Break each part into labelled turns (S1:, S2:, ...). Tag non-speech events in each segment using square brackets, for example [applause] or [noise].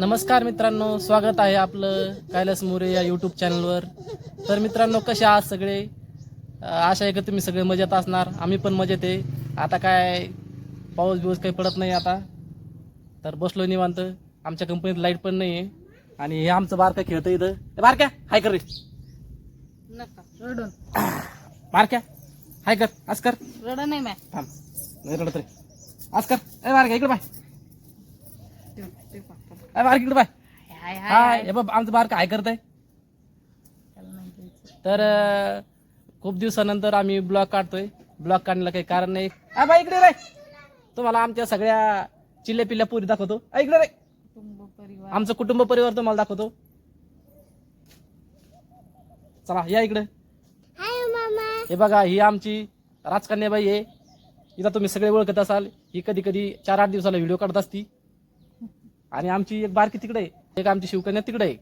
S1: नमस्कार मित्रांनो स्वागत आहे आपलं कैलास मोरे या यूट्यूब चॅनलवर तर मित्रांनो कसे आहात सगळे? आशा आहे की तुम्ही सगळे मजेत असणार. आम्ही पण मजेत आहे. आता काय पाऊस बिऊस काही पडत नाही आता. तर बसलो निवांत. आमच्या कंपनीत लाइट पण नाही आहे आणि हे आमचं बारका खेळतं इथं. ए, बारक्या हाय कर रे.
S2: नका. रडून.
S1: बारक्या हाय कर. आज कर.
S2: रड नाही मॅ
S1: थांब. नाही रडत रे. आज कर. ए बारक्या इकडे बाय इकडे बाय.
S2: हाय हाय.
S1: हाय हे आमचं बारका हाय करत आहे
S2: त्याला नाही द्यायचं.
S1: तर अं, खूप दिवसानंतर आम्ही ब्लॉग काढतोय. ब्लॉग काढण्याला काही कारण नाही. आ बाई इकडे रे. तुम्हाला आमच्या सगळ्या चिल्ल्या पिल्ल्या पुरी दाखवतो. आ, इकडे रे.
S2: कुटुंब परिवार.
S1: आमचं कुटुंब परिवार तुम्हाला दाखवतो. चला या इकडे. हे बघा ही आमची राजकन्याबाई आहे. इथं तुम्ही सगळे ओळखत असाल. ही कधी कधी चार आठ दिवसाला व्हिडिओ काढत असती. आणि आमची एक बारकी तिकडे आहे. एक आमची शिवकन्या तिकडे आहे.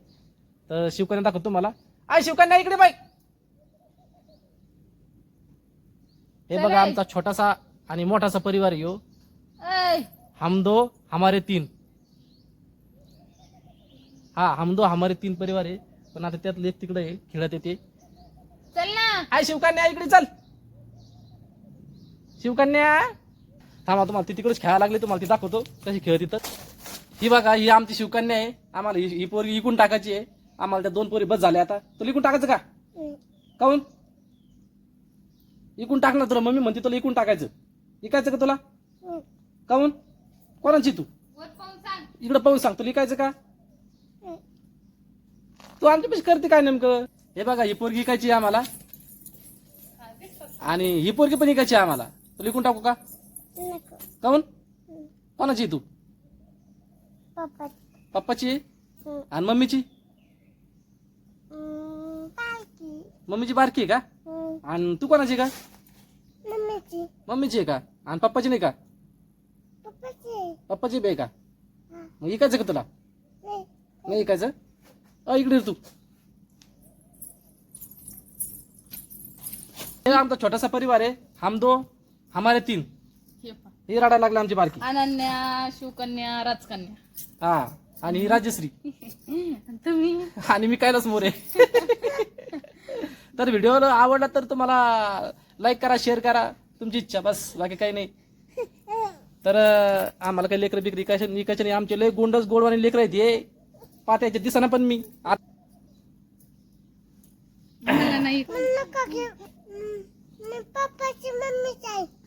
S1: तर शिवकन्या दाखवतो तुम्हाला. आय शिवकन्या इकडे बाई. हे बघा आमचा छोटासा आणि मोठासा परिवार ह्यो.
S2: ऐ,
S1: हम दो हमारे तीन. हा हम दो हमारे तीन परिवार आहे. पण आता त्यातलं एक तिकडे आहे खेळत येते.
S2: चल ना.
S1: आय शिवकन्या इकडे चल. शिवकन्या. थांबा तुम्हाला ती तिकडेच खेळायला लागली तुम्हाला ती दाखवतो. कशी खेळत तिथं ही बघा ही आमची शिवकन्या आहे. आम्हाला ही ही पोरगी इकून टाकायची आहे. आम्हाला त्या दोन पोरी बस झाल्या आता. तुला इकून टाकायचं का? काऊन इकून टाकणार तुला मम्मी म्हणते तुला इकून टाकायचं. इकायचं का तुला? काऊन कोणाची तू? इकडे पाहून सांग तुला इकायचं का? तू आमच्यापेक्षा करते काय नेमकं? हे बघा ही पोरगी इकायची आहे आम्हाला. आणि ही पोरगी पण इकायची आहे आम्हाला. तुला इकून टाकू का? काऊन कोणाची तू? पप्पाची? आणि मम्मीची? मम्मीची बारकी आहे का? आणि तू कोणाची आहे का? मम्मीची. आहे का? आणि पप्पाची नाही का? पप्पाची बी का? मग इकायचं का तुला? नाही. इकायचं? अ इकडे तू. हे आमचा छोटासा परिवार आहे. हम दो हमारे तीन.
S2: ही
S1: रडायला लागली आमची बारकी.
S2: अनन्या शिवकन्या राजकन्या.
S1: हा आणि ही राजश्री. [laughs]
S2: तुम्ही?
S1: आणि मी कैलास मोरे. तर व्हिडिओ आवडला तर तुम्हाला लाईक करा शेअर करा. तुमची इच्छा बस. बाकी काही नाही. तर आम्हाला काही लेकर बिकरी कशा निकायचे नाही आमचे लय गोंडस गोडवाने लेकर आहेत हे. पात्याचे दिसाना पण मी. आ- नाही मी पप्पाची मम्मीच आहे.